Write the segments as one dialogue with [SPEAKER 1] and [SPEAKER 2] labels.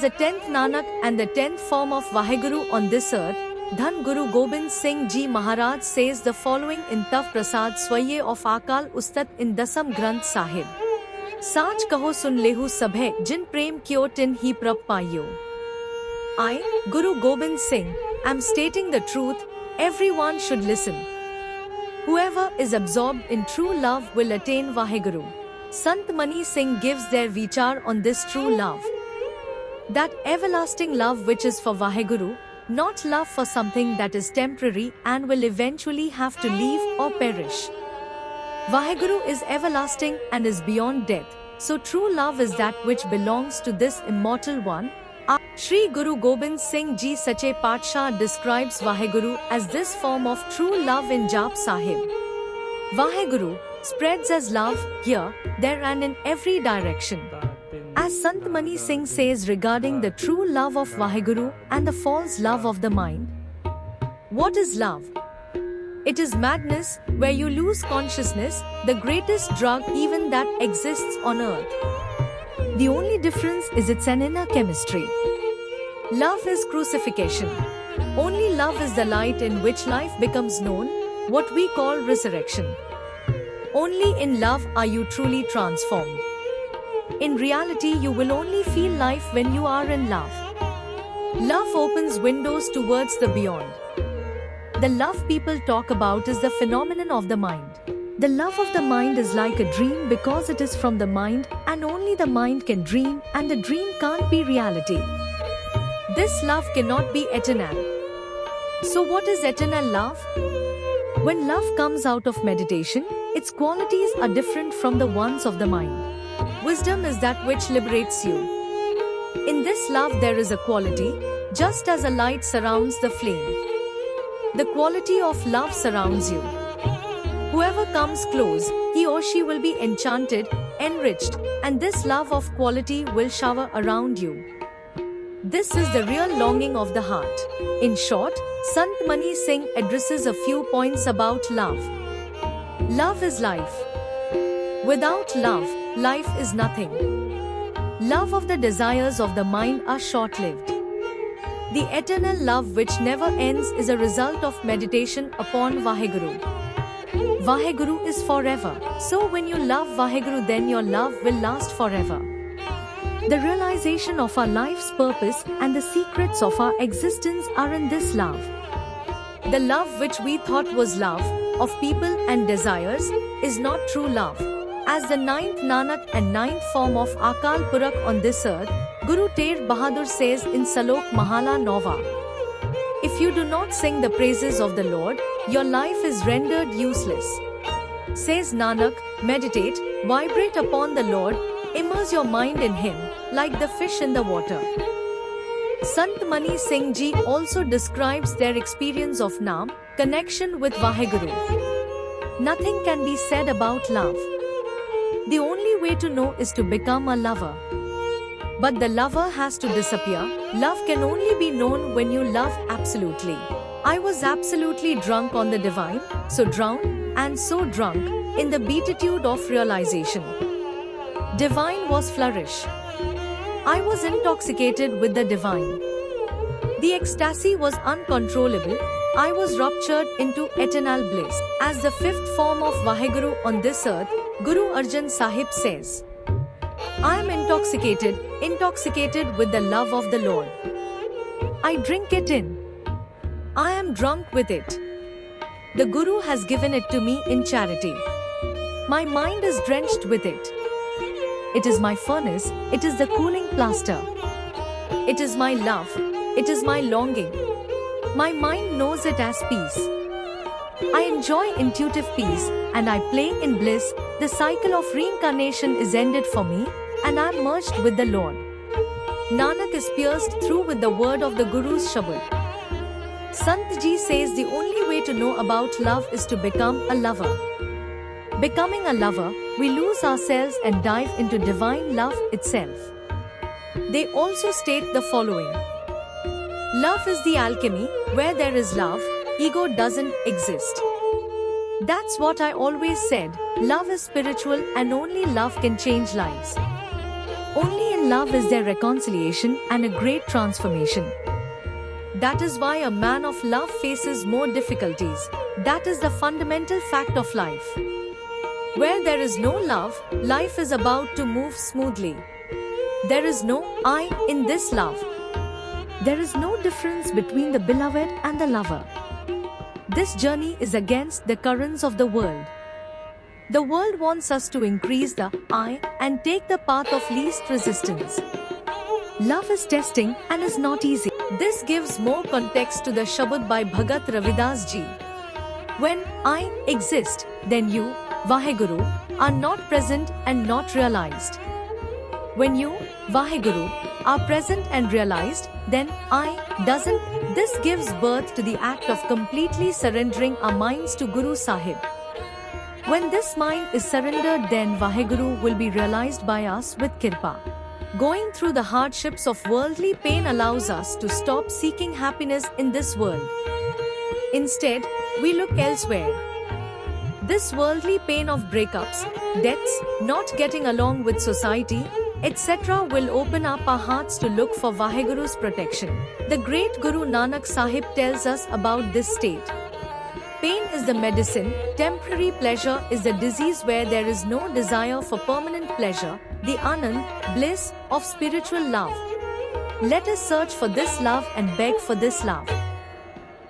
[SPEAKER 1] As the 10th Nanak and the 10th form of Vaheguru on this earth, Dhan Guru Gobind Singh Ji Maharaj says the following in Tav Prasad Swaye of Akal Ustat in Dasam Granth Sahib. साच कहो सुन लेहु सभे जिन प्रेम कियो tin ही प्रप पायो I, Guru Gobind Singh, am stating the truth, everyone should listen. Whoever is absorbed in true love will attain Vaheguru. Sant Mani Singh gives their vichar on this true love. That everlasting love which is for Vaheguru, not love for something that is temporary and will eventually have to leave or perish. Vaheguru is everlasting and is beyond death, so true love is that which belongs to this immortal one. Ah, Shri Guru Gobind Singh Ji Sache Patshah describes Vaheguru as this form of true love in Jap Sahib. Vaheguru spreads as love here, there and in every direction. As Sant Mani Singh says regarding the true love of Vaheguru and the false love of the mind, what is love? It is madness, where you lose consciousness, the greatest drug even that exists on earth. The only difference is it's an inner chemistry. Love is crucifixion. Only love is the light in which life becomes known, what we call resurrection. Only in love are you truly transformed. In reality, you will only feel life when you are in love. Love opens windows towards the beyond. The love people talk about is the phenomenon of the mind. The love of the mind is like a dream because it is from the mind, and only the mind can dream, and the dream can't be reality. This love cannot be eternal. So, what is eternal love? When love comes out of meditation, its qualities are different from the ones of the mind. Wisdom is that which liberates you. In this love, there is a quality, just as a light surrounds the flame. The quality of love surrounds you. Whoever comes close, he or she will be enchanted, enriched, and this love of quality will shower around you. This is the real longing of the heart. In short, Sant Mani Singh addresses a few points about love. Love is life. Without love, life is nothing. Love of the desires of the mind are short lived. The eternal love which never ends is a result of meditation upon Vaheguru. Vaheguru is forever. So when you love Vaheguru then your love will last forever. The realization of our life's purpose and the secrets of our existence are in this love. The love which we thought was love, of people and desires, is not true love. As the ninth Nanak and ninth form of Akal Purakh on this earth, Guru Ter Bahadur says in Salok Mahala Nova If you do not sing the praises of the Lord, your life is rendered useless. Says Nanak, meditate, vibrate upon the Lord, immerse your mind in Him, like the fish in the water. Sant Mani Singh Ji also describes their experience of Nam, connection with Vaheguru. Nothing can be said about love. The only way to know is to become a lover. But the lover has to disappear. Love can only be known when you love absolutely. I was absolutely drunk on the divine, so drowned, and so drunk, in the beatitude of realization. Divine was flourish. I was intoxicated with the divine. The ecstasy was uncontrollable. I was ruptured into eternal bliss. As the fifth form of Vaheguru on this earth, Guru Arjan Sahib says, I am intoxicated, intoxicated with the love of the Lord. I drink it in. I am drunk with it. The Guru has given it to me in charity. My mind is drenched with it. It is my furnace, it is the cooling plaster. It is my love, it is my longing. My mind knows it as peace. I enjoy intuitive peace and I play in bliss. The cycle of reincarnation is ended for me and I am merged with the Lord. Nanak is pierced through with the word of the Guru's Shabad. Sant Ji says the only way to know about love is to become a lover. Becoming a lover, we lose ourselves and dive into divine love itself. They also state the following Love is the alchemy, where there is love, ego doesn't exist. That's what I always said love is spiritual and only love can change lives. Only in love is there reconciliation and a great transformation. That is why a man of love faces more difficulties. That is the fundamental fact of life. Where there is no love, life is about to move smoothly. There is no I in this love. There is no difference between the beloved and the lover. This journey is against the currents of the world. The world wants us to increase the I and take the path of least resistance. Love is testing and is not easy. This gives more context to the Shabad by Bhagat Ravidas ji. When I exist, then you, Vaheguru, are not present and not realized. When you, Vaheguru, are present and realized, then I doesn't. This gives birth to the act of completely surrendering our minds to Guru Sahib. When this mind is surrendered, then Vaheguru will be realized by us with Kirpa. Going through the hardships of worldly pain allows us to stop seeking happiness in this world. Instead, we look elsewhere. This worldly pain of breakups, deaths, not getting along with society, etc. will open up our hearts to look for Vaheguru's protection. The great Guru Nanak Sahib tells us about this state. Pain is the medicine, temporary pleasure is the disease where there is no desire for permanent pleasure, the Anand, bliss of spiritual love. Let us search for this love and beg for this love.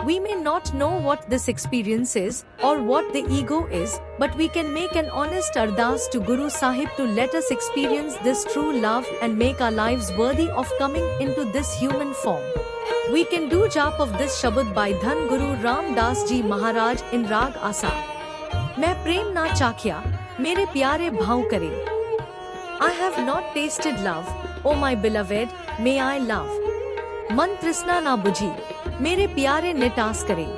[SPEAKER 1] We may not know what this experience is or what the ego is, but we can make an honest ardas to Guru Sahib to let us experience this true love and make our lives worthy of coming into this human form. We can do jap of this Shabad by Dhan Guru Ram Das Ji Maharaj in Rag Asa. मैं प्रेम ना चाखिया मेरे प्यारे भाव करे I have not tasted love, O my beloved, may I love. मन तृष्णा ना बुझी मेरे प्यारे निटास करें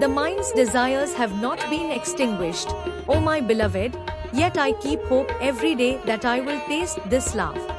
[SPEAKER 1] The mind's desires have not been extinguished, O my beloved, yet I keep hope every day that I will taste this love.